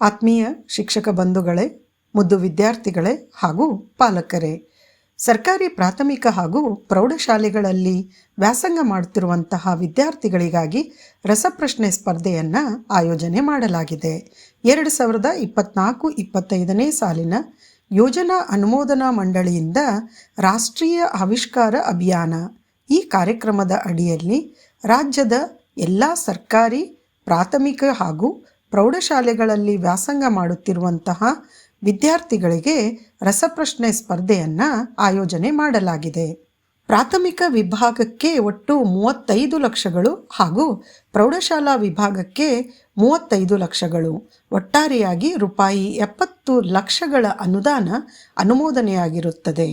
ಆತ್ಮೀಯ ಶಿಕ್ಷಕ ಬಂಧುಗಳೇ, ಮುದ್ದು ವಿದ್ಯಾರ್ಥಿಗಳೇ ಹಾಗೂ ಪಾಲಕರೇ, ಸರ್ಕಾರಿ ಪ್ರಾಥಮಿಕ ಹಾಗೂ ಪ್ರೌಢಶಾಲೆಗಳಲ್ಲಿ ವ್ಯಾಸಂಗ ಮಾಡುತ್ತಿರುವಂತಹ ವಿದ್ಯಾರ್ಥಿಗಳಿಗಾಗಿ ರಸಪ್ರಶ್ನೆ ಸ್ಪರ್ಧೆಯನ್ನು ಆಯೋಜನೆ ಮಾಡಲಾಗಿದೆ. ಎರಡು ಸಾವಿರದ ಇಪ್ಪತ್ನಾಲ್ಕು ಇಪ್ಪತ್ತೈದನೇ ಸಾಲಿನ ಯೋಜನಾ ಅನುಮೋದನಾ ಮಂಡಳಿಯಿಂದ ರಾಷ್ಟ್ರೀಯ ಆವಿಷ್ಕಾರ ಅಭಿಯಾನ ಈ ಕಾರ್ಯಕ್ರಮದ ಅಡಿಯಲ್ಲಿ ರಾಜ್ಯದ ಎಲ್ಲ ಸರ್ಕಾರಿ, ಪ್ರಾಥಮಿಕ ಹಾಗೂ ಪ್ರೌಢಶಾಲೆಗಳಲ್ಲಿ ವ್ಯಾಸಂಗ ಮಾಡುತ್ತಿರುವಂತಹ ವಿದ್ಯಾರ್ಥಿಗಳಿಗೆ ರಸಪ್ರಶ್ನೆ ಸ್ಪರ್ಧೆಯನ್ನು ಆಯೋಜನೆ ಮಾಡಲಾಗಿದೆ. ಪ್ರಾಥಮಿಕ ವಿಭಾಗಕ್ಕೆ ಒಟ್ಟು ಮೂವತ್ತೈದು ಲಕ್ಷಗಳು ಹಾಗೂ ಪ್ರೌಢಶಾಲಾ ವಿಭಾಗಕ್ಕೆ ಮೂವತ್ತೈದು ಲಕ್ಷಗಳು. ಒಟ್ಟಾರೆಯಾಗಿ ರೂಪಾಯಿ ಎಪ್ಪತ್ತು ಲಕ್ಷಗಳ ಅನುದಾನ ಅನುಮೋದನೆಯಾಗಿರುತ್ತದೆ.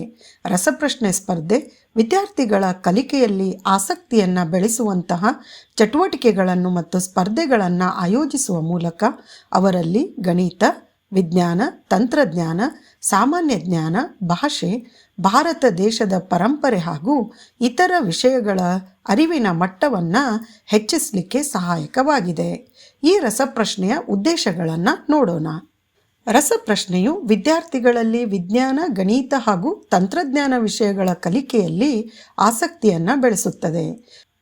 ರಸಪ್ರಶ್ನೆ ಸ್ಪರ್ಧೆ ವಿದ್ಯಾರ್ಥಿಗಳ ಕಲಿಕೆಯಲ್ಲಿ ಆಸಕ್ತಿಯನ್ನು ಬೆಳೆಸುವಂತಹ ಚಟುವಟಿಕೆಗಳನ್ನು ಮತ್ತು ಸ್ಪರ್ಧೆಗಳನ್ನು ಆಯೋಜಿಸುವ ಮೂಲಕ ಅವರಲ್ಲಿ ಗಣಿತ, ವಿಜ್ಞಾನ, ತಂತ್ರಜ್ಞಾನ, ಸಾಮಾನ್ಯ ಜ್ಞಾನ, ಭಾಷೆ, ಭಾರತ ದೇಶದ ಪರಂಪರೆ ಹಾಗೂ ಇತರ ವಿಷಯಗಳ ಅರಿವಿನ ಮಟ್ಟವನ್ನು ಹೆಚ್ಚಿಸಲಿಕ್ಕೆ ಸಹಾಯಕವಾಗಿದೆ. ಈ ರಸಪ್ರಶ್ನೆಯ ಉದ್ದೇಶಗಳನ್ನು ನೋಡೋಣ. ರಸಪ್ರಶ್ನೆಯು ವಿದ್ಯಾರ್ಥಿಗಳಲ್ಲಿ ವಿಜ್ಞಾನ, ಗಣಿತ ಹಾಗೂ ತಂತ್ರಜ್ಞಾನ ವಿಷಯಗಳ ಕಲಿಕೆಯಲ್ಲಿ ಆಸಕ್ತಿಯನ್ನು ಬೆಳೆಸುತ್ತದೆ.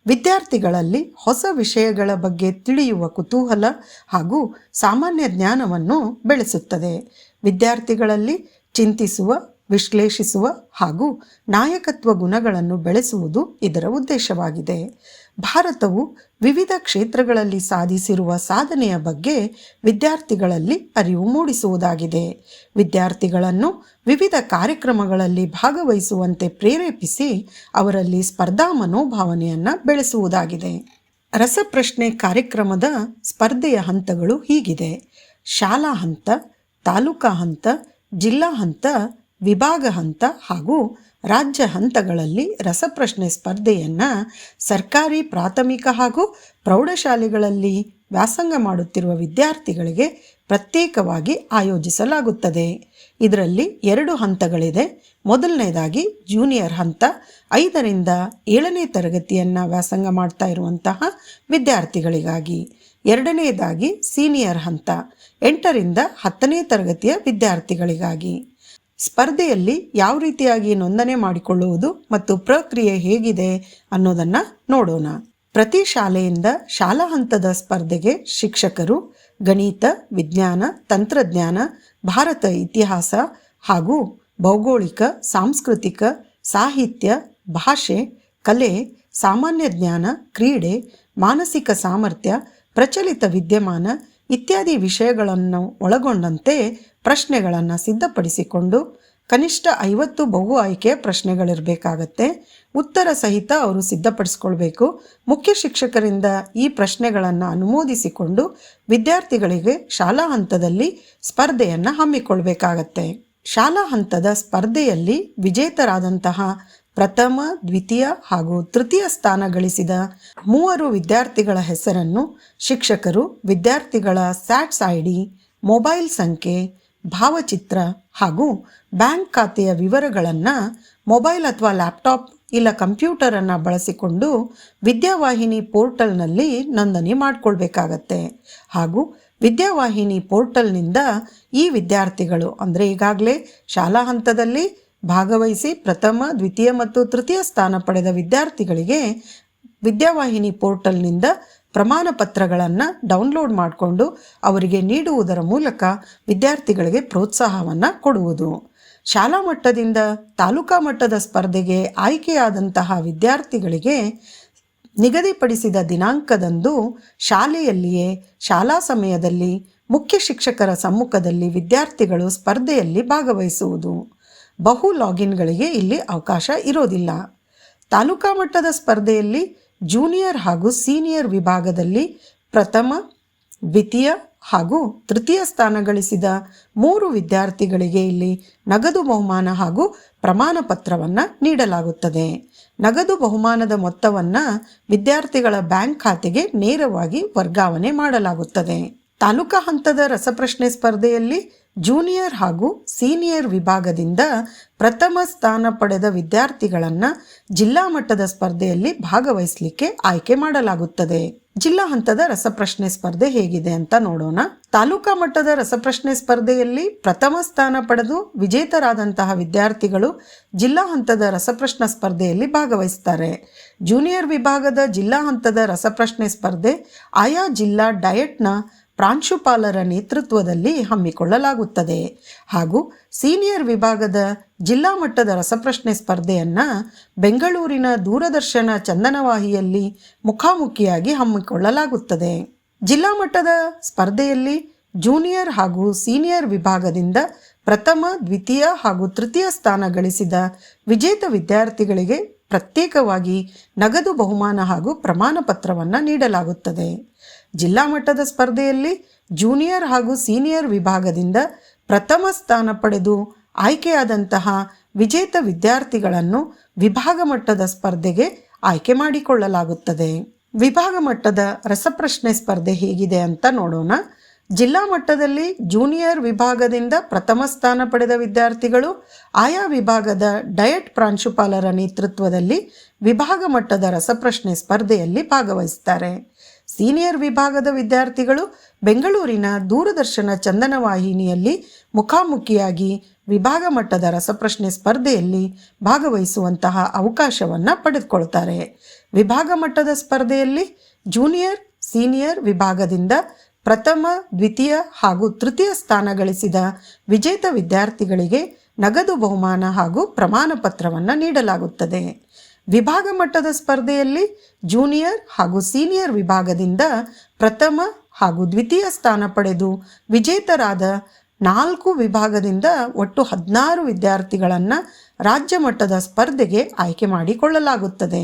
ವಿದ್ಯಾರ್ಥಿಗಳಲ್ಲಿ ಹೊಸ ವಿಷಯಗಳ ಬಗ್ಗೆ ತಿಳಿಯುವ ಕುತೂಹಲ ಹಾಗೂ ಸಾಮಾನ್ಯ ಜ್ಞಾನವನ್ನು ಬೆಳೆಸುತ್ತದೆ. ವಿದ್ಯಾರ್ಥಿಗಳಲ್ಲಿ ಚಿಂತಿಸುವ, ವಿಶ್ಲೇಷಿಸುವ ಹಾಗೂ ನಾಯಕತ್ವ ಗುಣಗಳನ್ನು ಬೆಳೆಸುವುದು ಇದರ ಉದ್ದೇಶವಾಗಿದೆ. ಭಾರತವು ವಿವಿಧ ಕ್ಷೇತ್ರಗಳಲ್ಲಿ ಸಾಧಿಸಿರುವ ಸಾಧನೆಯ ಬಗ್ಗೆ ವಿದ್ಯಾರ್ಥಿಗಳಲ್ಲಿ ಅರಿವು ಮೂಡಿಸುವುದಾಗಿದೆ. ವಿದ್ಯಾರ್ಥಿಗಳನ್ನು ವಿವಿಧ ಕಾರ್ಯಕ್ರಮಗಳಲ್ಲಿ ಭಾಗವಹಿಸುವಂತೆ ಪ್ರೇರೇಪಿಸಿ ಅವರಲ್ಲಿ ಸ್ಪರ್ಧಾ ಮನೋಭಾವನೆಯನ್ನು ಬೆಳೆಸುವುದಾಗಿದೆ. ರಸಪ್ರಶ್ನೆ ಕಾರ್ಯಕ್ರಮದ ಸ್ಪರ್ಧೆಯ ಹಂತಗಳು ಹೀಗಿದೆ. ಶಾಲಾ ಹಂತ, ತಾಲೂಕಾ ಹಂತ, ಜಿಲ್ಲಾ ಹಂತ ವಿಭಾಗ ಹಂತ ಹಾಗೂ ರಾಜ್ಯ ಹಂತಗಳಲ್ಲಿ ರಸಪ್ರಶ್ನೆ ಸ್ಪರ್ಧೆಯನ್ನು ಸರ್ಕಾರಿ, ಪ್ರಾಥಮಿಕ ಹಾಗೂ ಪ್ರೌಢಶಾಲೆಗಳಲ್ಲಿ ವ್ಯಾಸಂಗ ಮಾಡುತ್ತಿರುವ ವಿದ್ಯಾರ್ಥಿಗಳಿಗೆ ಪ್ರತ್ಯೇಕವಾಗಿ ಆಯೋಜಿಸಲಾಗುತ್ತದೆ. ಇದರಲ್ಲಿ ಎರಡು ಹಂತಗಳಿದೆ. ಮೊದಲನೇದಾಗಿ ಜೂನಿಯರ್ ಹಂತ, ಐದರಿಂದ ಏಳನೇ ತರಗತಿಯನ್ನು ವ್ಯಾಸಂಗ ಮಾಡ್ತಾ ಇರುವಂತಹ ವಿದ್ಯಾರ್ಥಿಗಳಿಗಾಗಿ. ಎರಡನೆಯದಾಗಿ ಸೀನಿಯರ್ ಹಂತ, ಎಂಟರಿಂದ ಹತ್ತನೇ ತರಗತಿಯ ವಿದ್ಯಾರ್ಥಿಗಳಿಗಾಗಿ. ಸ್ಪರ್ಧೆಯಲ್ಲಿ ಯಾವ ರೀತಿಯಾಗಿ ನೋಂದಣಿ ಮಾಡಿಕೊಳ್ಳುವುದು ಮತ್ತು ಪ್ರಕ್ರಿಯೆ ಹೇಗಿದೆ ಅನ್ನೋದನ್ನು ನೋಡೋಣ. ಪ್ರತಿ ಶಾಲೆಯಿಂದ ಶಾಲಾ ಹಂತದ ಸ್ಪರ್ಧೆಗೆ ಶಿಕ್ಷಕರು, ಗಣಿತ, ವಿಜ್ಞಾನ, ತಂತ್ರಜ್ಞಾನ, ಭಾರತ ಇತಿಹಾಸ ಹಾಗೂ ಭೌಗೋಳಿಕ, ಸಾಂಸ್ಕೃತಿಕ, ಸಾಹಿತ್ಯ, ಭಾಷೆ, ಕಲೆ, ಸಾಮಾನ್ಯ ಜ್ಞಾನ, ಕ್ರೀಡೆ, ಮಾನಸಿಕ ಸಾಮರ್ಥ್ಯ, ಪ್ರಚಲಿತ ವಿದ್ಯಮಾನ ಇತ್ಯಾದಿ ವಿಷಯಗಳನ್ನು ಒಳಗೊಂಡಂತೆ ಪ್ರಶ್ನೆಗಳನ್ನು ಸಿದ್ಧಪಡಿಸಿಕೊಂಡು ಕನಿಷ್ಠ ಐವತ್ತು ಬಹು ಆಯ್ಕೆ ಪ್ರಶ್ನೆಗಳಿರಬೇಕಾಗತ್ತೆ. ಉತ್ತರ ಸಹಿತ ಅವರು ಸಿದ್ಧಪಡಿಸ್ಕೊಳ್ಬೇಕು. ಮುಖ್ಯ ಶಿಕ್ಷಕರಿಂದ ಈ ಪ್ರಶ್ನೆಗಳನ್ನು ಅನುಮೋದಿಸಿಕೊಂಡು ವಿದ್ಯಾರ್ಥಿಗಳಿಗೆ ಶಾಲಾ ಹಂತದಲ್ಲಿ ಸ್ಪರ್ಧೆಯನ್ನು ಹಮ್ಮಿಕೊಳ್ಬೇಕಾಗತ್ತೆ. ಶಾಲಾ ಹಂತದ ಸ್ಪರ್ಧೆಯಲ್ಲಿ ವಿಜೇತರಾದಂತಹ ಪ್ರಥಮ, ದ್ವಿತೀಯ ಹಾಗೂ ತೃತೀಯ ಸ್ಥಾನ ಗಳಿಸಿದ ಮೂವರು ವಿದ್ಯಾರ್ಥಿಗಳ ಹೆಸರನ್ನು ಶಿಕ್ಷಕರು, ವಿದ್ಯಾರ್ಥಿಗಳ ಸ್ಯಾಟ್ಸ್ ಐ ಡಿ ಮೊಬೈಲ್ ಸಂಖ್ಯೆ ಭಾವಚಿತ್ರ ಹಾಗೂ ಬ್ಯಾಂಕ್ ಖಾತೆಯ ವಿವರಗಳನ್ನು ಮೊಬೈಲ್ ಅಥವಾ ಲ್ಯಾಪ್ಟಾಪ್ ಇಲ್ಲ ಕಂಪ್ಯೂಟರನ್ನು ಬಳಸಿಕೊಂಡು ವಿದ್ಯಾವಾಹಿನಿ ಪೋರ್ಟಲ್ನಲ್ಲಿ ನೋಂದಣಿ ಮಾಡಿಕೊಳ್ಬೇಕಾಗತ್ತೆ. ಹಾಗೂ ವಿದ್ಯಾವಾಹಿನಿ ಪೋರ್ಟಲ್ನಿಂದ ಈ ವಿದ್ಯಾರ್ಥಿಗಳು ಅಂದರೆ ಈಗಾಗಲೇ ಶಾಲಾ ಹಂತದಲ್ಲಿ ಭಾಗವಹಿಸಿ ಪ್ರಥಮ, ದ್ವಿತೀಯ ಮತ್ತು ತೃತೀಯ ಸ್ಥಾನ ಪಡೆದ ವಿದ್ಯಾರ್ಥಿಗಳಿಗೆ ವಿದ್ಯಾವಾಹಿನಿ ಪೋರ್ಟಲ್ನಿಂದ ಪ್ರಮಾಣ ಪತ್ರಗಳನ್ನು ಡೌನ್ಲೋಡ್ ಮಾಡಿಕೊಂಡು ಅವರಿಗೆ ನೀಡುವುದರ ಮೂಲಕ ವಿದ್ಯಾರ್ಥಿಗಳಿಗೆ ಪ್ರೋತ್ಸಾಹವನ್ನು ಕೊಡುವುದು. ಶಾಲಾ ಮಟ್ಟದಿಂದ ತಾಲೂಕಾ ಮಟ್ಟದ ಸ್ಪರ್ಧೆಗೆ ಆಯ್ಕೆಯಾದಂತಹ ವಿದ್ಯಾರ್ಥಿಗಳಿಗೆ ನಿಗದಿಪಡಿಸಿದ ದಿನಾಂಕದಂದು ಶಾಲೆಯಲ್ಲಿಯೇ ಶಾಲಾ ಸಮಯದಲ್ಲಿ ಮುಖ್ಯ ಶಿಕ್ಷಕರ ಸಮ್ಮುಖದಲ್ಲಿ ವಿದ್ಯಾರ್ಥಿಗಳು ಸ್ಪರ್ಧೆಯಲ್ಲಿ ಭಾಗವಹಿಸುವುದು. ಬಹು ಲಾಗಿನ್ಗಳಿಗೆ ಇಲ್ಲಿ ಅವಕಾಶ ಇರೋದಿಲ್ಲ. ತಾಲೂಕಾ ಮಟ್ಟದ ಸ್ಪರ್ಧೆಯಲ್ಲಿ ಜೂನಿಯರ್ ಹಾಗೂ ಸೀನಿಯರ್ ವಿಭಾಗದಲ್ಲಿ ಪ್ರಥಮ, ದ್ವಿತೀಯ ಹಾಗೂ ತೃತೀಯ ಸ್ಥಾನ ಗಳಿಸಿದ ಮೂರು ವಿದ್ಯಾರ್ಥಿಗಳಿಗೆ ಇಲ್ಲಿ ನಗದು ಬಹುಮಾನ ಹಾಗೂ ಪ್ರಮಾಣ ಪತ್ರವನ್ನು ನೀಡಲಾಗುತ್ತದೆ. ನಗದು ಬಹುಮಾನದ ಮೊತ್ತವನ್ನು ವಿದ್ಯಾರ್ಥಿಗಳ ಬ್ಯಾಂಕ್ ಖಾತೆಗೆ ನೇರವಾಗಿ ವರ್ಗಾವಣೆ ಮಾಡಲಾಗುತ್ತದೆ. ತಾಲೂಕಾ ಹಂತದ ರಸಪ್ರಶ್ನೆ ಸ್ಪರ್ಧೆಯಲ್ಲಿ ಜೂನಿಯರ್ ಹಾಗೂ ಸೀನಿಯರ್ ವಿಭಾಗದಿಂದ ಪ್ರಥಮ ಸ್ಥಾನ ಪಡೆದ ವಿದ್ಯಾರ್ಥಿಗಳನ್ನು ಜಿಲ್ಲಾ ಮಟ್ಟದ ಸ್ಪರ್ಧೆಯಲ್ಲಿ ಭಾಗವಹಿಸಲಿಕ್ಕೆ ಆಯ್ಕೆ ಮಾಡಲಾಗುತ್ತದೆ. ಜಿಲ್ಲಾ ಹಂತದ ರಸಪ್ರಶ್ನೆ ಸ್ಪರ್ಧೆ ಹೇಗಿದೆ ಅಂತ ನೋಡೋಣ. ತಾಲೂಕಾ ಮಟ್ಟದ ರಸಪ್ರಶ್ನೆ ಸ್ಪರ್ಧೆಯಲ್ಲಿ ಪ್ರಥಮ ಸ್ಥಾನ ಪಡೆದು ವಿಜೇತರಾದಂತಹ ವಿದ್ಯಾರ್ಥಿಗಳು ಜಿಲ್ಲಾ ಹಂತದ ರಸಪ್ರಶ್ನೆ ಸ್ಪರ್ಧೆಯಲ್ಲಿ ಭಾಗವಹಿಸ್ತಾರೆ. ಜೂನಿಯರ್ ವಿಭಾಗದ ಜಿಲ್ಲಾ ಹಂತದ ರಸಪ್ರಶ್ನೆ ಸ್ಪರ್ಧೆ ಆಯಾ ಜಿಲ್ಲಾ ಡಯಟ್ನ ಪ್ರಾಂಶುಪಾಲರ ನೇತೃತ್ವದಲ್ಲಿ ಹಮ್ಮಿಕೊಳ್ಳಲಾಗುತ್ತದೆ. ಹಾಗೂ ಸೀನಿಯರ್ ವಿಭಾಗದ ಜಿಲ್ಲಾ ಮಟ್ಟದ ರಸಪ್ರಶ್ನೆ ಸ್ಪರ್ಧೆಯನ್ನು ಬೆಂಗಳೂರಿನ ದೂರದರ್ಶನ ಚಂದನವಾಹಿಯಲ್ಲಿ ಮುಖಾಮುಖಿಯಾಗಿ ಹಮ್ಮಿಕೊಳ್ಳಲಾಗುತ್ತದೆ. ಜಿಲ್ಲಾ ಮಟ್ಟದ ಸ್ಪರ್ಧೆಯಲ್ಲಿ ಜೂನಿಯರ್ ಹಾಗೂ ಸೀನಿಯರ್ ವಿಭಾಗದಿಂದ ಪ್ರಥಮ, ದ್ವಿತೀಯ ಹಾಗೂ ತೃತೀಯ ಸ್ಥಾನ ಗಳಿಸಿದ ವಿಜೇತ ವಿದ್ಯಾರ್ಥಿಗಳಿಗೆ ಪ್ರತ್ಯೇಕವಾಗಿ ನಗದು ಬಹುಮಾನ ಹಾಗೂ ಪ್ರಮಾಣ ಪತ್ರವನ್ನು ನೀಡಲಾಗುತ್ತದೆ. ಜಿಲ್ಲಾ ಮಟ್ಟದ ಸ್ಪರ್ಧೆಯಲ್ಲಿ ಜೂನಿಯರ್ ಹಾಗೂ ಸೀನಿಯರ್ ವಿಭಾಗದಿಂದ ಪ್ರಥಮ ಸ್ಥಾನ ಪಡೆದು ಆಯ್ಕೆಯಾದಂತಹ ವಿಜೇತ ವಿದ್ಯಾರ್ಥಿಗಳನ್ನು ವಿಭಾಗ ಮಟ್ಟದ ಸ್ಪರ್ಧೆಗೆ ಆಯ್ಕೆ ಮಾಡಿಕೊಳ್ಳಲಾಗುತ್ತದೆ. ವಿಭಾಗ ಮಟ್ಟದ ರಸಪ್ರಶ್ನೆ ಸ್ಪರ್ಧೆ ಹೇಗಿದೆ ಅಂತ ನೋಡೋಣ. ಜಿಲ್ಲಾ ಮಟ್ಟದಲ್ಲಿ ಜೂನಿಯರ್ ವಿಭಾಗದಿಂದ ಪ್ರಥಮ ಸ್ಥಾನ ಪಡೆದ ವಿದ್ಯಾರ್ಥಿಗಳು, ಆಯಾ ವಿಭಾಗದ ಡಯಟ್ ಪ್ರಾಂಶುಪಾಲರ ನೇತೃತ್ವದಲ್ಲಿ ವಿಭಾಗ ಮಟ್ಟದ ರಸಪ್ರಶ್ನೆ ಸ್ಪರ್ಧೆಯಲ್ಲಿ ಭಾಗವಹಿಸ್ತಾರೆ. ಸೀನಿಯರ್ ವಿಭಾಗದ ವಿದ್ಯಾರ್ಥಿಗಳು ಬೆಂಗಳೂರಿನ ದೂರದರ್ಶನ ಚಂದನ ವಾಹಿನಿಯಲ್ಲಿ ಮುಖಾಮುಖಿಯಾಗಿ ವಿಭಾಗ ಮಟ್ಟದ ರಸಪ್ರಶ್ನೆ ಸ್ಪರ್ಧೆಯಲ್ಲಿ ಭಾಗವಹಿಸುವಂತಹ ಅವಕಾಶವನ್ನು ಪಡೆದುಕೊಳ್ತಾರೆ. ವಿಭಾಗ ಮಟ್ಟದ ಸ್ಪರ್ಧೆಯಲ್ಲಿ ಜೂನಿಯರ್, ಸೀನಿಯರ್ ವಿಭಾಗದಿಂದ ಪ್ರಥಮ, ದ್ವಿತೀಯ ಹಾಗೂ ತೃತೀಯ ಸ್ಥಾನ ಗಳಿಸಿದ ವಿಜೇತ ವಿದ್ಯಾರ್ಥಿಗಳಿಗೆ ನಗದು ಬಹುಮಾನ ಹಾಗೂ ಪ್ರಮಾಣ ಪತ್ರವನ್ನು ನೀಡಲಾಗುತ್ತದೆ. ವಿಭಾಗ ಮಟ್ಟದ ಸ್ಪರ್ಧೆಯಲ್ಲಿ ಜೂನಿಯರ್ ಹಾಗೂ ಸೀನಿಯರ್ ವಿಭಾಗದಿಂದ ಪ್ರಥಮ ಹಾಗೂ ದ್ವಿತೀಯ ಸ್ಥಾನ ಪಡೆದು ವಿಜೇತರಾದ ನಾಲ್ಕು ವಿಭಾಗದಿಂದ ಒಟ್ಟು ಹದಿನಾರು ವಿದ್ಯಾರ್ಥಿಗಳನ್ನು ರಾಜ್ಯ ಮಟ್ಟದ ಸ್ಪರ್ಧೆಗೆ ಆಯ್ಕೆ ಮಾಡಿಕೊಳ್ಳಲಾಗುತ್ತದೆ.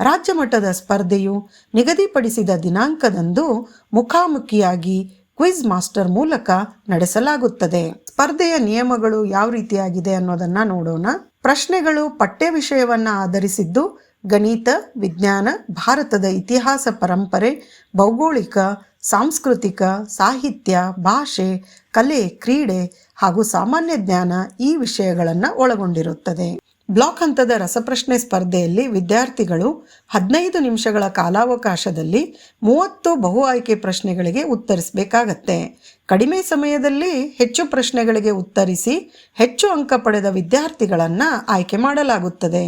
ರಾಜ್ಯ ಮಟ್ಟದ ಸ್ಪರ್ಧೆಯು ನಿಗದಿಪಡಿಸಿದ ದಿನಾಂಕದಂದು ಮುಖಾಮುಖಿಯಾಗಿ ಕ್ವಿಜ್ ಮಾಸ್ಟರ್ ಮೂಲಕ ನಡೆಸಲಾಗುತ್ತದೆ. ಸ್ಪರ್ಧೆಯ ನಿಯಮಗಳು ಯಾವ ರೀತಿಯಾಗಿದೆ ಅನ್ನೋದನ್ನ ನೋಡೋಣ. ಪ್ರಶ್ನೆಗಳು ಪಠ್ಯ ವಿಷಯವನ್ನು ಆಧರಿಸಿದ್ದು ಗಣಿತ, ವಿಜ್ಞಾನ, ಭಾರತದ ಇತಿಹಾಸ ಪರಂಪರೆ, ಭೌಗೋಳಿಕ, ಸಾಂಸ್ಕೃತಿಕ, ಸಾಹಿತ್ಯ, ಭಾಷೆ, ಕಲೆ, ಕ್ರೀಡೆ ಹಾಗೂ ಸಾಮಾನ್ಯ ಜ್ಞಾನ ಈ ವಿಷಯಗಳನ್ನು ಒಳಗೊಂಡಿರುತ್ತದೆ. ಬ್ಲಾಕ್ ಹಂತದ ರಸಪ್ರಶ್ನೆ ಸ್ಪರ್ಧೆಯಲ್ಲಿ ವಿದ್ಯಾರ್ಥಿಗಳು ಹದಿನೈದು ನಿಮಿಷಗಳ ಕಾಲಾವಕಾಶದಲ್ಲಿ ಮೂವತ್ತು ಬಹು ಆಯ್ಕೆ ಪ್ರಶ್ನೆಗಳಿಗೆ ಉತ್ತರಿಸಬೇಕಾಗತ್ತೆ. ಕಡಿಮೆ ಸಮಯದಲ್ಲಿ ಹೆಚ್ಚು ಪ್ರಶ್ನೆಗಳಿಗೆ ಉತ್ತರಿಸಿ ಹೆಚ್ಚು ಅಂಕ ಪಡೆದ ವಿದ್ಯಾರ್ಥಿಗಳನ್ನು ಆಯ್ಕೆ ಮಾಡಲಾಗುತ್ತದೆ.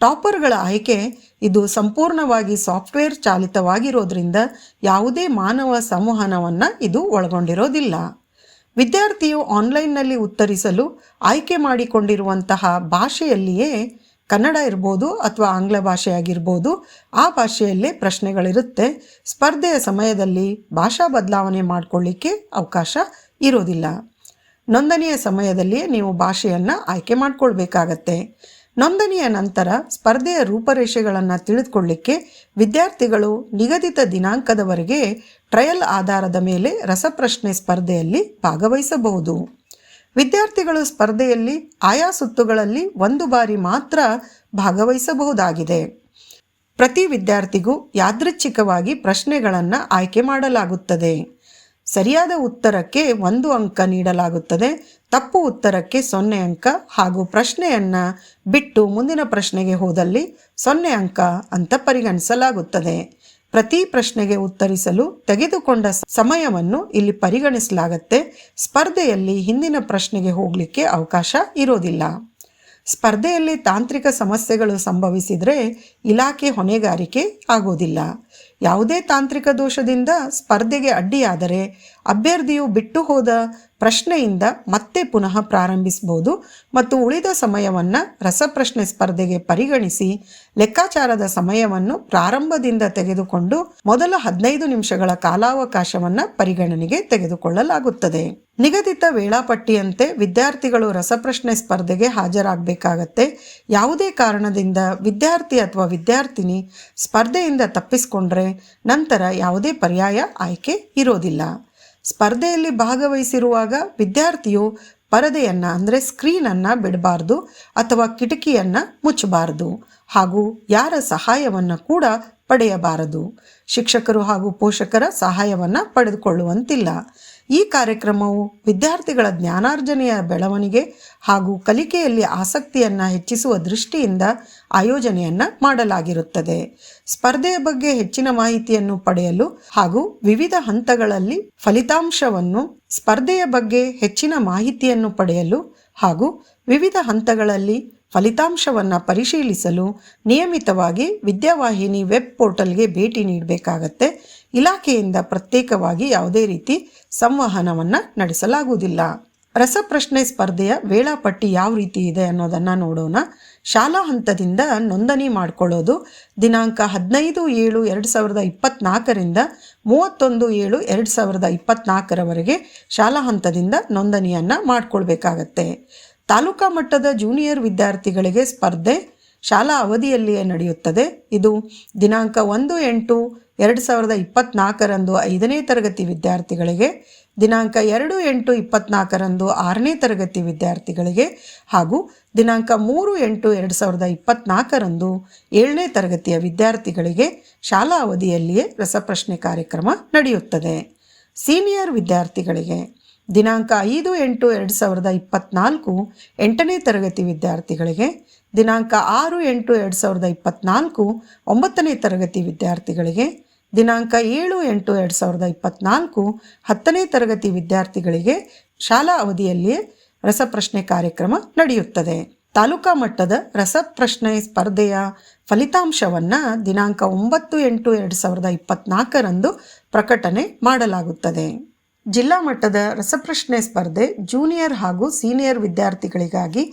ಟಾಪರ್ಗಳ ಆಯ್ಕೆ ಇದು ಸಂಪೂರ್ಣವಾಗಿ ಸಾಫ್ಟ್ವೇರ್ ಚಾಲಿತವಾಗಿರೋದ್ರಿಂದ ಯಾವುದೇ ಮಾನವ ಸಂವಹನವನ್ನು ಇದು ಒಳಗೊಂಡಿರೋದಿಲ್ಲ. ವಿದ್ಯಾರ್ಥಿಯು ಆನ್ಲೈನ್ನಲ್ಲಿ ಉತ್ತರಿಸಲು ಆಯ್ಕೆ ಮಾಡಿಕೊಂಡಿರುವಂತಹ ಭಾಷೆಯಲ್ಲಿಯೇ ಕನ್ನಡ ಇರ್ಬೋದು ಅಥವಾ ಆಂಗ್ಲ ಭಾಷೆಯಾಗಿರ್ಬೋದು, ಆ ಭಾಷೆಯಲ್ಲೇ ಪ್ರಶ್ನೆಗಳಿರುತ್ತೆ. ಸ್ಪರ್ಧೆಯ ಸಮಯದಲ್ಲಿ ಭಾಷಾ ಬದಲಾವಣೆ ಮಾಡಿಕೊಳ್ಳಿಕ್ಕೆ ಅವಕಾಶ ಇರೋದಿಲ್ಲ. ನೋಂದಣಿಯ ಸಮಯದಲ್ಲಿಯೇ ನೀವು ಭಾಷೆಯನ್ನು ಆಯ್ಕೆ ಮಾಡಿಕೊಳ್ಬೇಕಾಗತ್ತೆ. ನೋಂದಣಿಯ ನಂತರ ಸ್ಪರ್ಧೆಯ ರೂಪರೇಷೆಗಳನ್ನು ತಿಳಿದುಕೊಳ್ಳಿಕ್ಕೆ ವಿದ್ಯಾರ್ಥಿಗಳು ನಿಗದಿತ ದಿನಾಂಕದವರೆಗೆ ಟ್ರಯಲ್ ಆಧಾರದ ಮೇಲೆ ರಸಪ್ರಶ್ನೆ ಸ್ಪರ್ಧೆಯಲ್ಲಿ ಭಾಗವಹಿಸಬಹುದು. ವಿದ್ಯಾರ್ಥಿಗಳು ಸ್ಪರ್ಧೆಯಲ್ಲಿ ಆಯಾ ಸುತ್ತುಗಳಲ್ಲಿ ಒಂದು ಬಾರಿ ಮಾತ್ರ ಭಾಗವಹಿಸಬಹುದಾಗಿದೆ. ಪ್ರತಿ ವಿದ್ಯಾರ್ಥಿಗೂ ಯಾದೃಚ್ಛಿಕವಾಗಿ ಪ್ರಶ್ನೆಗಳನ್ನು ಆಯ್ಕೆ ಮಾಡಲಾಗುತ್ತದೆ. ಸರಿಯಾದ ಉತ್ತರಕ್ಕೆ ಒಂದು ಅಂಕ ನೀಡಲಾಗುತ್ತದೆ. ತಪ್ಪು ಉತ್ತರಕ್ಕೆ ಸೊನ್ನೆ ಅಂಕ ಹಾಗೂ ಪ್ರಶ್ನೆಯನ್ನು ಬಿಟ್ಟು ಮುಂದಿನ ಪ್ರಶ್ನೆಗೆ ಹೋದಲ್ಲಿ ಸೊನ್ನೆ ಅಂಕ ಅಂತ ಪರಿಗಣಿಸಲಾಗುತ್ತದೆ. ಪ್ರತಿ ಪ್ರಶ್ನೆಗೆ ಉತ್ತರಿಸಲು ತೆಗೆದುಕೊಂಡ ಸಮಯವನ್ನು ಇಲ್ಲಿ ಪರಿಗಣಿಸಲಾಗುತ್ತೆ. ಸ್ಪರ್ಧೆಯಲ್ಲಿ ಹಿಂದಿನ ಪ್ರಶ್ನೆಗೆ ಹೋಗಲಿಕ್ಕೆ ಅವಕಾಶ ಇರೋದಿಲ್ಲ. ಸ್ಪರ್ಧೆಯಲ್ಲಿ ತಾಂತ್ರಿಕ ಸಮಸ್ಯೆಗಳು ಸಂಭವಿಸಿದರೆ ಇಲಾಖೆ ಹೊಣೆಗಾರಿಕೆ ಆಗೋದಿಲ್ಲ. ಯಾವುದೇ ತಾಂತ್ರಿಕ ದೋಷದಿಂದ ಸ್ಪರ್ಧೆಗೆ ಅಡ್ಡಿಯಾದರೆ ಅಭ್ಯರ್ಥಿಯು ಬಿಟ್ಟು ಹೋದ ಪ್ರಶ್ನೆಯಿಂದ ಮತ್ತೆ ಪುನಃ ಪ್ರಾರಂಭಿಸಬಹುದು ಮತ್ತು ಉಳಿದ ಸಮಯವನ್ನು ರಸಪ್ರಶ್ನೆ ಸ್ಪರ್ಧೆಗೆ ಪರಿಗಣಿಸಿ ಲೆಕ್ಕಾಚಾರದ ಸಮಯವನ್ನು ಪ್ರಾರಂಭದಿಂದ ತೆಗೆದುಕೊಂಡು ಮೊದಲ ಹದಿನೈದು ನಿಮಿಷಗಳ ಕಾಲಾವಕಾಶವನ್ನು ಪರಿಗಣನೆಗೆ ತೆಗೆದುಕೊಳ್ಳಲಾಗುತ್ತದೆ. ನಿಗದಿತ ವೇಳಾಪಟ್ಟಿಯಂತೆ ವಿದ್ಯಾರ್ಥಿಗಳು ರಸಪ್ರಶ್ನೆ ಸ್ಪರ್ಧೆಗೆ ಹಾಜರಾಗಬೇಕಾಗತ್ತೆ. ಯಾವುದೇ ಕಾರಣದಿಂದ ವಿದ್ಯಾರ್ಥಿ ಅಥವಾ ವಿದ್ಯಾರ್ಥಿನಿ ಸ್ಪರ್ಧೆಯಿಂದ ತಪ್ಪಿಸಿಕೊಂಡ್ರೆ ನಂತರ ಯಾವುದೇ ಪರ್ಯಾಯ ಆಯ್ಕೆ ಇರೋದಿಲ್ಲ. ಸ್ಪರ್ಧೆಯಲ್ಲಿ ಭಾಗವಹಿಸಿರುವಾಗ ವಿದ್ಯಾರ್ಥಿಯು ಪರದೆಯನ್ನು, ಅಂದರೆ ಸ್ಕ್ರೀನನ್ನು ಬಿಡಬಾರ್ದು ಅಥವಾ ಕಿಟಕಿಯನ್ನು ಮುಚ್ಚಬಾರದು ಹಾಗೂ ಯಾರ ಸಹಾಯವನ್ನು ಕೂಡ ಪಡೆಯಬಾರದು. ಶಿಕ್ಷಕರು ಹಾಗೂ ಪೋಷಕರ ಸಹಾಯವನ್ನು ಪಡೆದುಕೊಳ್ಳುವಂತಿಲ್ಲ. ಈ ಕಾರ್ಯಕ್ರಮವು ವಿದ್ಯಾರ್ಥಿಗಳ ಜ್ಞಾನಾರ್ಜನೆಯ ಬೆಳವಣಿಗೆ ಹಾಗೂ ಕಲಿಕೆಯಲ್ಲಿ ಆಸಕ್ತಿಯನ್ನು ಹೆಚ್ಚಿಸುವ ದೃಷ್ಟಿಯಿಂದ ಆಯೋಜನೆಯನ್ನು ಮಾಡಲಾಗಿರುತ್ತದೆ. ಸ್ಪರ್ಧೆಯ ಬಗ್ಗೆ ಹೆಚ್ಚಿನ ಮಾಹಿತಿಯನ್ನು ಪಡೆಯಲು ಹಾಗೂ ವಿವಿಧ ಹಂತಗಳಲ್ಲಿ ಫಲಿತಾಂಶವನ್ನು ಸ್ಪರ್ಧೆಯ ಬಗ್ಗೆ ಹೆಚ್ಚಿನ ಮಾಹಿತಿಯನ್ನು ಪಡೆಯಲು ಹಾಗೂ ವಿವಿಧ ಹಂತಗಳಲ್ಲಿ ಫಲಿತಾಂಶವನ್ನು ಪರಿಶೀಲಿಸಲು ನಿಯಮಿತವಾಗಿ ವಿದ್ಯಾವಾಹಿನಿ ವೆಬ್ ಪೋರ್ಟಲ್ಗೆ ಭೇಟಿ ನೀಡಬೇಕಾಗತ್ತೆ. ಇಲಾಖೆಯಿಂದ ಪ್ರತ್ಯೇಕವಾಗಿ ಯಾವುದೇ ರೀತಿ ಸಂವಹನವನ್ನು ನಡೆಸಲಾಗುವುದಿಲ್ಲ. ರಸಪ್ರಶ್ನೆ ಸ್ಪರ್ಧೆಯ ವೇಳಾಪಟ್ಟಿ ಯಾವ ರೀತಿ ಇದೆ ಅನ್ನೋದನ್ನು ನೋಡೋಣ. ಶಾಲಾ ಹಂತದಿಂದ ನೋಂದಣಿ ಮಾಡಿಕೊಳ್ಳೋದು ದಿನಾಂಕ ಹದಿನೈದು ಏಳು ಎರಡು ಸಾವಿರದ ಇಪ್ಪತ್ತ್ನಾಲ್ಕರಿಂದ ಮೂವತ್ತೊಂದು ಏಳು ಎರಡು ಸಾವಿರದ ಇಪ್ಪತ್ತ್ನಾಲ್ಕರವರೆಗೆ ಶಾಲಾ ಹಂತದಿಂದ ನೋಂದಣಿಯನ್ನು ಮಾಡಿಕೊಳ್ಬೇಕಾಗತ್ತೆ. ತಾಲೂಕಾ ಮಟ್ಟದ ಜೂನಿಯರ್ ವಿದ್ಯಾರ್ಥಿಗಳಿಗೆ ಸ್ಪರ್ಧೆ ಶಾಲಾ ಅವಧಿಯಲ್ಲಿಯೇ ನಡೆಯುತ್ತದೆ. ಇದು ದಿನಾಂಕ ಒಂದು ಎಂಟು ಎರಡು ಸಾವಿರದ ಇಪ್ಪತ್ನಾಲ್ಕರಂದು ಐದನೇ ತರಗತಿ ವಿದ್ಯಾರ್ಥಿಗಳಿಗೆ, ದಿನಾಂಕ ಎರಡು ಎಂಟು ಇಪ್ಪತ್ನಾಲ್ಕರಂದು ಆರನೇ ತರಗತಿ ವಿದ್ಯಾರ್ಥಿಗಳಿಗೆ ಹಾಗೂ ದಿನಾಂಕ ಮೂರು ಎಂಟು ಎರಡು ಸಾವಿರದ ಇಪ್ಪತ್ನಾಲ್ಕರಂದು ಏಳನೇ ತರಗತಿಯ ವಿದ್ಯಾರ್ಥಿಗಳಿಗೆ ಶಾಲಾ ಅವಧಿಯಲ್ಲಿಯೇ ರಸಪ್ರಶ್ನೆ ಕಾರ್ಯಕ್ರಮ ನಡೆಯುತ್ತದೆ. ಸೀನಿಯರ್ ವಿದ್ಯಾರ್ಥಿಗಳಿಗೆ, ದಿನಾಂಕ ಐದು ಎಂಟು ಎರಡು ಸಾವಿರದ ಇಪ್ಪತ್ನಾಲ್ಕು ಎಂಟನೇ ತರಗತಿ ವಿದ್ಯಾರ್ಥಿಗಳಿಗೆ, ದಿನಾಂಕ ಆರು ಎಂಟು ಎರಡು ಸಾವಿರದ ಇಪ್ಪತ್ನಾಲ್ಕು ಒಂಬತ್ತನೇ ತರಗತಿ ವಿದ್ಯಾರ್ಥಿಗಳಿಗೆ ದಿನಾಂಕ ಏಳು ಎಂಟು ಎರಡು ಸಾವಿರದ ಇಪ್ಪತ್ತ್ನಾಲ್ಕು ಹತ್ತನೇ ತರಗತಿ ವಿದ್ಯಾರ್ಥಿಗಳಿಗೆ ಶಾಲಾ ಅವಧಿಯಲ್ಲಿಯೇ ರಸಪ್ರಶ್ನೆ ಕಾರ್ಯಕ್ರಮ ನಡೆಯುತ್ತದೆ. ತಾಲೂಕಾ ಮಟ್ಟದ ರಸಪ್ರಶ್ನೆ ಸ್ಪರ್ಧೆಯ ಫಲಿತಾಂಶವನ್ನು ದಿನಾಂಕ ಒಂಬತ್ತು ಎಂಟು ಎರಡು ಸಾವಿರದ ಇಪ್ಪತ್ತ್ನಾಲ್ಕರಂದು ಪ್ರಕಟಣೆ ಮಾಡಲಾಗುತ್ತದೆ. ಜಿಲ್ಲಾ ಮಟ್ಟದ ರಸಪ್ರಶ್ನೆ ಸ್ಪರ್ಧೆ ಜೂನಿಯರ್ ಹಾಗೂ ಸೀನಿಯರ್ ವಿದ್ಯಾರ್ಥಿಗಳಿಗಾಗಿ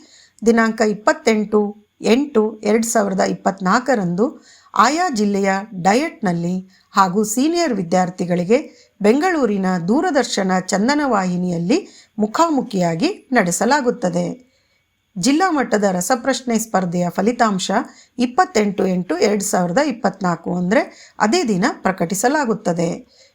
ದಿನಾಂಕ ಇಪ್ಪತ್ತೆಂಟು ಎಂಟು ಎರಡು ಸಾವಿರದ ಇಪ್ಪತ್ತ್ನಾಲ್ಕರಂದು ಆಯಾ ಜಿಲ್ಲೆಯ ಡಯಟ್ನಲ್ಲಿ ಹಾಗೂ ಸೀನಿಯರ್ ವಿದ್ಯಾರ್ಥಿಗಳಿಗೆ ಬೆಂಗಳೂರಿನ ದೂರದರ್ಶನ ಚಂದನ ವಾಹಿನಿಯಲ್ಲಿ ಮುಖಾಮುಖಿಯಾಗಿ ನಡೆಸಲಾಗುತ್ತದೆ. ಜಿಲ್ಲಾ ಮಟ್ಟದ ರಸಪ್ರಶ್ನೆ ಸ್ಪರ್ಧೆಯ ಫಲಿತಾಂಶ ಇಪ್ಪತ್ತೆಂಟು ಎಂಟು ಎರಡು ಸಾವಿರದ ಇಪ್ಪತ್ತ್ನಾಲ್ಕು ಅಂದರೆ ಅದೇ ದಿನ ಪ್ರಕಟಿಸಲಾಗುತ್ತದೆ.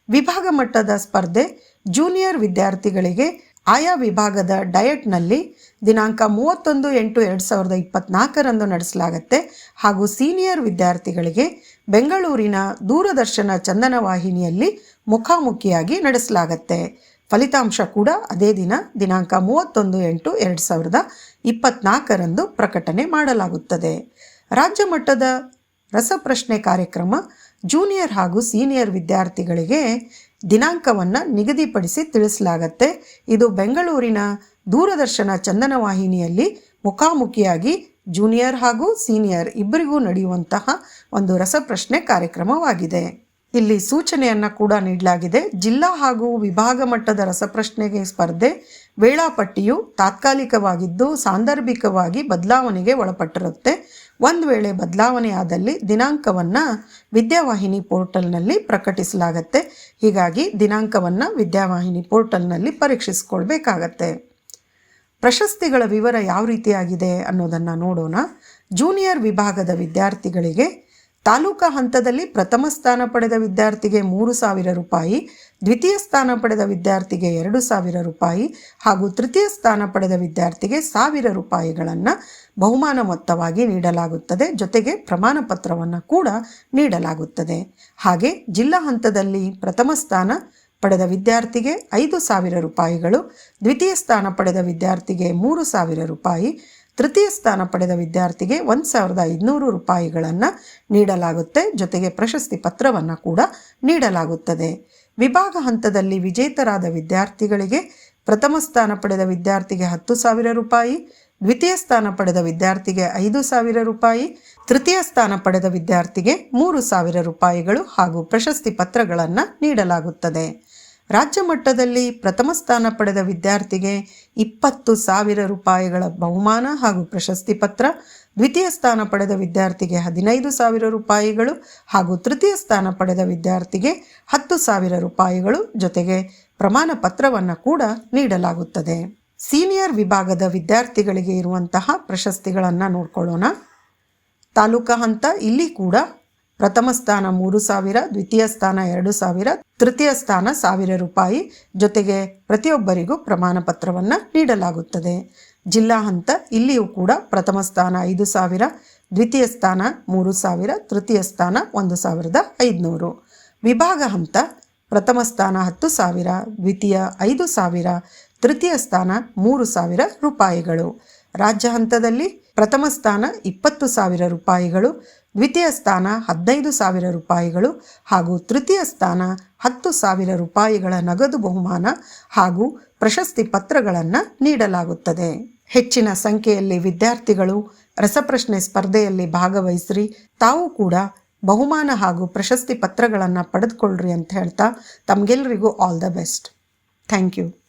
ವಿಭಾಗ ಮಟ್ಟದ ಸ್ಪರ್ಧೆ ಜೂನಿಯರ್ ವಿದ್ಯಾರ್ಥಿಗಳಿಗೆ ಆಯಾ ವಿಭಾಗದ ಡಯಟ್ನಲ್ಲಿ ದಿನಾಂಕ ಮೂವತ್ತೊಂದು ಎಂಟು ಎರಡು ಸಾವಿರದ ಇಪ್ಪತ್ತ್ನಾಲ್ಕರಂದು ನಡೆಸಲಾಗುತ್ತೆ. ಹಾಗೂ ಸೀನಿಯರ್ ವಿದ್ಯಾರ್ಥಿಗಳಿಗೆ ಬೆಂಗಳೂರಿನ ದೂರದರ್ಶನ ಚಂದನ ವಾಹಿನಿಯಲ್ಲಿ ಮುಖಾಮುಖಿಯಾಗಿ ನಡೆಸಲಾಗತ್ತೆ. ಫಲಿತಾಂಶ ಕೂಡ ಅದೇ ದಿನ, ದಿನಾಂಕ ಮೂವತ್ತೊಂದು ಎಂಟು ಎರಡು ಸಾವಿರದ ಇಪ್ಪತ್ತ್ನಾಲ್ಕರಂದು ಪ್ರಕಟಣೆ ಮಾಡಲಾಗುತ್ತದೆ. ರಾಜ್ಯ ಮಟ್ಟದ ರಸಪ್ರಶ್ನೆ ಕಾರ್ಯಕ್ರಮ ಜೂನಿಯರ್ ಹಾಗೂ ಸೀನಿಯರ್ ವಿದ್ಯಾರ್ಥಿಗಳಿಗೆ ದಿನಾಂಕವನ್ನು ನಿಗದಿಪಡಿಸಿ ತಿಳಿಸಲಾಗತ್ತೆ. ಇದು ಬೆಂಗಳೂರಿನ ದೂರದರ್ಶನ ಚಂದನ ವಾಹಿನಿಯಲ್ಲಿ ಮುಖಾಮುಖಿಯಾಗಿ ಜೂನಿಯರ್ ಹಾಗೂ ಸೀನಿಯರ್ ಇಬ್ಬರಿಗೂ ನಡೆಯುವಂತಹ ಒಂದು ರಸಪ್ರಶ್ನೆ ಕಾರ್ಯಕ್ರಮವಾಗಿದೆ. ಇಲ್ಲಿ ಸೂಚನೆಯನ್ನು ಕೂಡ ನೀಡಲಾಗಿದೆ. ಜಿಲ್ಲಾ ಹಾಗೂ ವಿಭಾಗ ಮಟ್ಟದ ರಸಪ್ರಶ್ನೆಗೆ ಸ್ಪರ್ಧೆ ವೇಳಾಪಟ್ಟಿಯು ತಾತ್ಕಾಲಿಕವಾಗಿದ್ದು, ಸಾಂದರ್ಭಿಕವಾಗಿ ಬದಲಾವಣೆಗೆ ಒಳಪಟ್ಟಿರುತ್ತೆ. ಒಂದು ವೇಳೆ ಬದಲಾವಣೆ ಆದಲ್ಲಿ ದಿನಾಂಕವನ್ನು ವಿದ್ಯಾವಾಹಿನಿ ಪೋರ್ಟಲ್ನಲ್ಲಿ ಪ್ರಕಟಿಸಲಾಗತ್ತೆ. ಹೀಗಾಗಿ ದಿನಾಂಕವನ್ನು ವಿದ್ಯಾವಾಹಿನಿ ಪೋರ್ಟಲ್ನಲ್ಲಿ ಪರೀಕ್ಷಿಸ್ಕೊಳ್ಬೇಕಾಗತ್ತೆ. ಪ್ರಶಸ್ತಿಗಳ ವಿವರ ಯಾವ ರೀತಿಯಾಗಿದೆ ಅನ್ನೋದನ್ನು ನೋಡೋಣ. ಜೂನಿಯರ್ ವಿಭಾಗದ ವಿದ್ಯಾರ್ಥಿಗಳಿಗೆ ತಾಲೂಕಾ ಹಂತದಲ್ಲಿ ಪ್ರಥಮ ಸ್ಥಾನ ಪಡೆದ ವಿದ್ಯಾರ್ಥಿಗೆ ಮೂರು ಸಾವಿರ ರೂಪಾಯಿ, ದ್ವಿತೀಯ ಸ್ಥಾನ ಪಡೆದ ವಿದ್ಯಾರ್ಥಿಗೆ ಎರಡು ಸಾವಿರ ರೂಪಾಯಿ ಹಾಗೂ ತೃತೀಯ ಸ್ಥಾನ ಪಡೆದ ವಿದ್ಯಾರ್ಥಿಗೆ ಸಾವಿರ ರೂಪಾಯಿಗಳನ್ನು ಬಹುಮಾನ ಮೊತ್ತವಾಗಿ ನೀಡಲಾಗುತ್ತದೆ. ಜೊತೆಗೆ ಪ್ರಮಾಣ ಪತ್ರವನ್ನು ಕೂಡ ನೀಡಲಾಗುತ್ತದೆ. ಹಾಗೆ ಜಿಲ್ಲಾ ಹಂತದಲ್ಲಿ ಪ್ರಥಮ ಸ್ಥಾನ ಪಡೆದ ವಿದ್ಯಾರ್ಥಿಗೆ ಐದು ಸಾವಿರ ರೂಪಾಯಿಗಳು, ದ್ವಿತೀಯ ಸ್ಥಾನ ಪಡೆದ ವಿದ್ಯಾರ್ಥಿಗೆ ಮೂರು ಸಾವಿರ ರೂಪಾಯಿ ತೃತೀಯ ಸ್ಥಾನ ಪಡೆದ ವಿದ್ಯಾರ್ಥಿಗೆ ಒಂದು ಸಾವಿರದ ಐದುನೂರು ರೂಪಾಯಿಗಳನ್ನು ನೀಡಲಾಗುತ್ತೆ. ಜೊತೆಗೆ ಪ್ರಶಸ್ತಿ ಪತ್ರವನ್ನು ಕೂಡ ನೀಡಲಾಗುತ್ತದೆ. ವಿಭಾಗ ಹಂತದಲ್ಲಿ ವಿಜೇತರಾದ ವಿದ್ಯಾರ್ಥಿಗಳಿಗೆ ಪ್ರಥಮ ಸ್ಥಾನ ಪಡೆದ ವಿದ್ಯಾರ್ಥಿಗೆ ಹತ್ತು ಸಾವಿರ ರೂಪಾಯಿ, ದ್ವಿತೀಯ ಸ್ಥಾನ ಪಡೆದ ವಿದ್ಯಾರ್ಥಿಗೆ ಐದು ಸಾವಿರ ರೂಪಾಯಿ, ತೃತೀಯ ಸ್ಥಾನ ಪಡೆದ ವಿದ್ಯಾರ್ಥಿಗೆ ಮೂರು ಸಾವಿರ ರೂಪಾಯಿಗಳು ಹಾಗೂ ಪ್ರಶಸ್ತಿ ಪತ್ರಗಳನ್ನು ನೀಡಲಾಗುತ್ತದೆ. ರಾಜ್ಯ ಮಟ್ಟದಲ್ಲಿ ಪ್ರಥಮ ಸ್ಥಾನ ಪಡೆದ ವಿದ್ಯಾರ್ಥಿಗೆ ಇಪ್ಪತ್ತು ಸಾವಿರ ರೂಪಾಯಿಗಳ ಬಹುಮಾನ ಹಾಗೂ ಪ್ರಶಸ್ತಿ ಪತ್ರ, ದ್ವಿತೀಯ ಸ್ಥಾನ ಪಡೆದ ವಿದ್ಯಾರ್ಥಿಗೆ ಹದಿನೈದು ಸಾವಿರ ರೂಪಾಯಿಗಳು ಹಾಗೂ ತೃತೀಯ ಸ್ಥಾನ ಪಡೆದ ವಿದ್ಯಾರ್ಥಿಗೆ ಹತ್ತು ಸಾವಿರ ರೂಪಾಯಿಗಳು ಜೊತೆಗೆ ಪ್ರಮಾಣ ಪತ್ರವನ್ನು ಕೂಡ ನೀಡಲಾಗುತ್ತದೆ. ಸೀನಿಯರ್ ವಿಭಾಗದ ವಿದ್ಯಾರ್ಥಿಗಳಿಗೆ ಇರುವಂತಹ ಪ್ರಶಸ್ತಿಗಳನ್ನು ನೋಡ್ಕೊಳ್ಳೋಣ. ತಾಲೂಕಾ ಹಂತ ಇಲ್ಲಿ ಕೂಡ ಪ್ರಥಮ ಸ್ಥಾನ ಮೂರು ಸಾವಿರ, ದ್ವಿತೀಯ ಸ್ಥಾನ ಎರಡು ಸಾವಿರ, ತೃತೀಯ ಸ್ಥಾನ ಸಾವಿರ ರೂಪಾಯಿ ಜೊತೆಗೆ ಪ್ರತಿಯೊಬ್ಬರಿಗೂ ಪ್ರಮಾಣ ಪತ್ರವನ್ನು ನೀಡಲಾಗುತ್ತದೆ. ಜಿಲ್ಲಾ ಹಂತ ಇಲ್ಲಿಯೂ ಕೂಡ ಪ್ರಥಮ ಸ್ಥಾನ ಐದು ಸಾವಿರ, ದ್ವಿತೀಯ ಸ್ಥಾನ ಮೂರು ಸಾವಿರ, ತೃತೀಯ ಸ್ಥಾನ ಒಂದು ಸಾವಿರದ ಐದುನೂರು. ವಿಭಾಗ ಹಂತ ಪ್ರಥಮ ಸ್ಥಾನ ಹತ್ತು ಸಾವಿರ, ದ್ವಿತೀಯ ಐದು ಸಾವಿರ, ತೃತೀಯ ಸ್ಥಾನ ಮೂರು ಸಾವಿರ ರೂಪಾಯಿಗಳು. ರಾಜ್ಯ ಹಂತದಲ್ಲಿ ಪ್ರಥಮ ಸ್ಥಾನ ಇಪ್ಪತ್ತು ಸಾವಿರ ರೂಪಾಯಿಗಳು ದ್ವಿತೀಯ ಸ್ಥಾನ ಹದಿನೈದು ಸಾವಿರ ರೂಪಾಯಿಗಳು ಹಾಗೂ ತೃತೀಯ ಸ್ಥಾನ ಹತ್ತು ಸಾವಿರ ರೂಪಾಯಿಗಳ ನಗದು ಬಹುಮಾನ ಹಾಗೂ ಪ್ರಶಸ್ತಿ ಪತ್ರಗಳನ್ನು ನೀಡಲಾಗುತ್ತದೆ. ಹೆಚ್ಚಿನ ಸಂಖ್ಯೆಯಲ್ಲಿ ವಿದ್ಯಾರ್ಥಿಗಳು ರಸಪ್ರಶ್ನೆ ಸ್ಪರ್ಧೆಯಲ್ಲಿ ಭಾಗವಹಿಸ್ರಿ, ತಾವು ಕೂಡ ಬಹುಮಾನ ಹಾಗೂ ಪ್ರಶಸ್ತಿ ಪತ್ರಗಳನ್ನು ಪಡೆದುಕೊಳ್ಳ್ರಿ ಅಂತ ಹೇಳ್ತಾ ತಮಗೆಲ್ಲರಿಗೂ all the best thank you